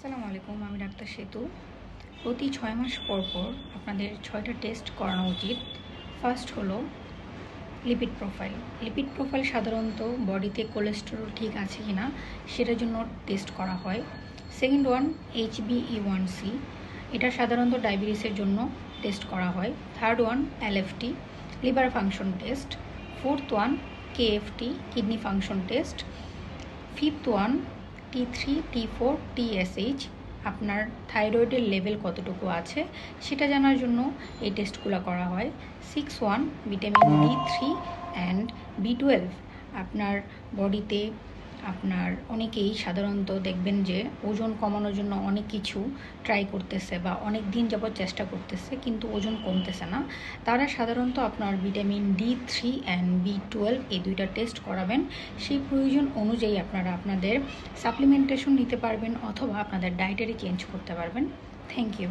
আসসালামু আলাইকুম, আমি ডাক্তার সেতু। প্রতি ছয় মাস পর পর আপনাদের ছয়টা টেস্ট করানো উচিত। ফার্স্ট হলো লিপিড প্রোফাইল লিপিড প্রোফাইল সাধারণত বডিতে কোলেস্টেরল ঠিক আছে কি না সেটার জন্য টেস্ট করা হয়। Second one H one C এটা সাধারণত ডায়াবেটিসের জন্য টেস্ট করা হয়। Third one LFT liver function test fourth one কে KFT kidney function test fifth one T three T four TSH আপনার থাইরয়েডের লেভেল কতটুকু আছে, সেটা জানার জন্য এই টেস্টগুলো করা হয়। Six one vitamin D three and B twelve আপনার বডিতে আপনার অনেকেই সাধারণত দেখবেন যে ওজন কমানোর জন্য অনেক কিছু ট্রাই করতেছে বা অনেক দিন যাবত চেষ্টা করতেছে, কিন্তু ওজন কমতেছে না। তারা সাধারণত আপনার vitamin D three and B twelve এই দুইটা টেস্ট করাবেন। সেই প্রয়োজন অনুযায়ী আপনারা আপনাদের সাপ্লিমেন্টেশন নিতে পারবেন অথবা আপনাদের ডায়েটারি চেঞ্জ করতে পারবেন। Thank you